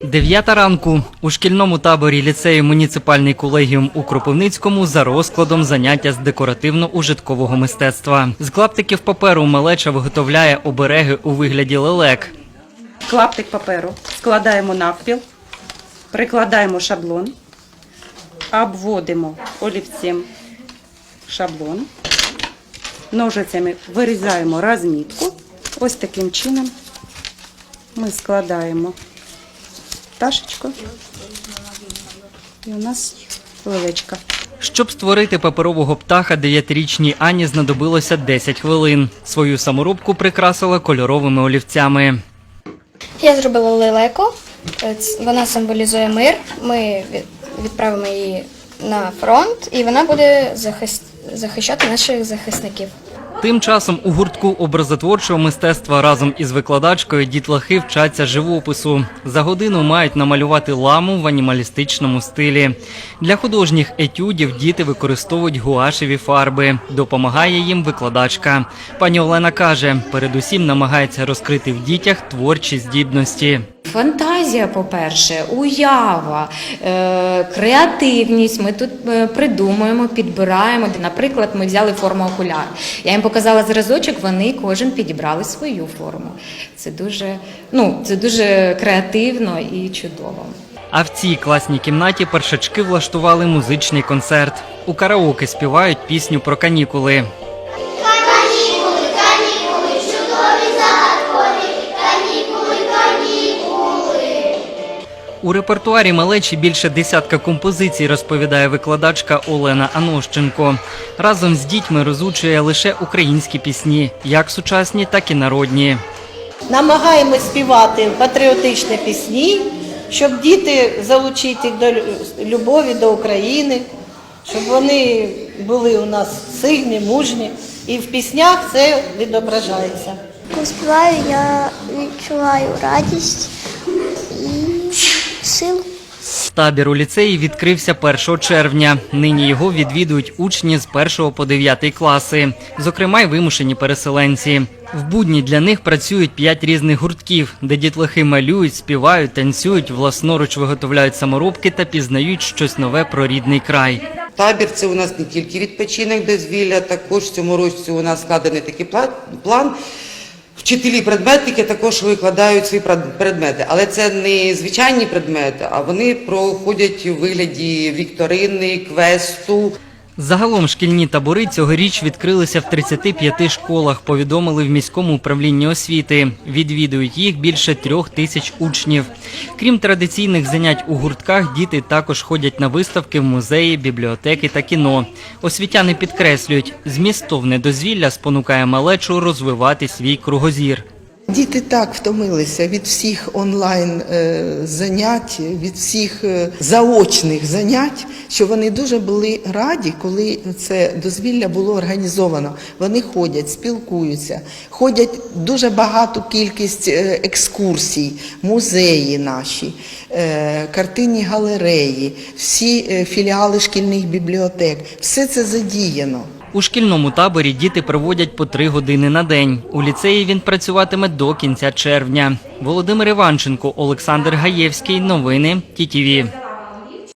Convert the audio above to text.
Дев'ята ранку у шкільному таборі ліцею муніципальний колегіум у Кропивницькому за розкладом заняття з декоративно-ужиткового мистецтва. З клаптиків паперу малеча виготовляє обереги у вигляді лелек. клаптик паперу складаємо навпіл, прикладаємо шаблон, обводимо олівцем шаблон, ножицями вирізаємо розмітку. Ось таким чином ми складаємо пташечку. І у нас лелечка. Щоб створити паперового птаха, дев'ятирічній Ані знадобилося 10 хвилин. Свою саморобку прикрасила кольоровими олівцями. Я зробила лелеку. Е, Вона символізує мир. Ми відправимо її на фронт, і вона буде захищати наших захисників. Тим часом у гуртку образотворчого мистецтва разом із викладачкою дітлахи вчаться живопису. За годину мають намалювати ламу в анімалістичному стилі. Для художніх етюдів діти використовують гуашеві фарби. Допомагає їм викладачка. Пані Олена каже, передусім намагається розкрити в дітях творчі здібності. Фантазія, по-перше, уява, е, креативність. Ми тут е, придумуємо, підбираємо. Наприклад, ми взяли форму окуляр. Я їм показала зразочок, вони кожен підібрали свою форму. Це дуже, ну, це дуже креативно і чудово. А в цій класній кімнаті першачки влаштували музичний концерт. У караоке співають пісню про канікули. У репертуарі малечі більше десятка композицій, розповідає викладачка Олена Анощенко. Разом з дітьми розучує лише українські пісні, як сучасні, так і народні. Намагаємось співати патріотичні пісні, щоб діти залучити їх до любові до України, щоб вони були у нас сильні, мужні. І в піснях це відображається. Коли співаю, я відчуваю радість. Табір у ліцеї відкрився 1 червня. Нині його відвідують учні з 1 по 9 класи, зокрема й вимушені переселенці. В будні для них працюють п'ять різних гуртків, де дітлахи малюють, співають, танцюють, власноруч виготовляють саморобки та пізнають щось нове про рідний край. Табір це у нас не тільки відпочинок дозвілля, також цьому році у нас складений такий пла- план. Вчителі предметники також викладають свої предмети, але це не звичайні предмети, а вони проходять у вигляді вікторини, квесту. Загалом шкільні табори цьогоріч відкрилися в 35 школах, повідомили в міському управлінні освіти. Відвідують їх більше трьох тисяч учнів. Крім традиційних занять у гуртках, діти також ходять на виставки в музеї, бібліотеки та кіно. Освітяни підкреслюють, змістовне дозвілля спонукає малечу розвивати свій кругозір. Діти так втомилися від всіх онлайн е, занять, від всіх е, заочних занять, що вони дуже були раді, коли це дозвілля було організовано. Вони ходять, спілкуються, ходять дуже багату кількість е, екскурсій, музеї наші, картинні галереї, всі філіали шкільних бібліотек. Все це задіяно. У шкільному таборі діти проводять по три години на день. У ліцеї він працюватиме до кінця червня. Володимир Іванченко, Олександр Гаєвський. Новини ТІТІВІ.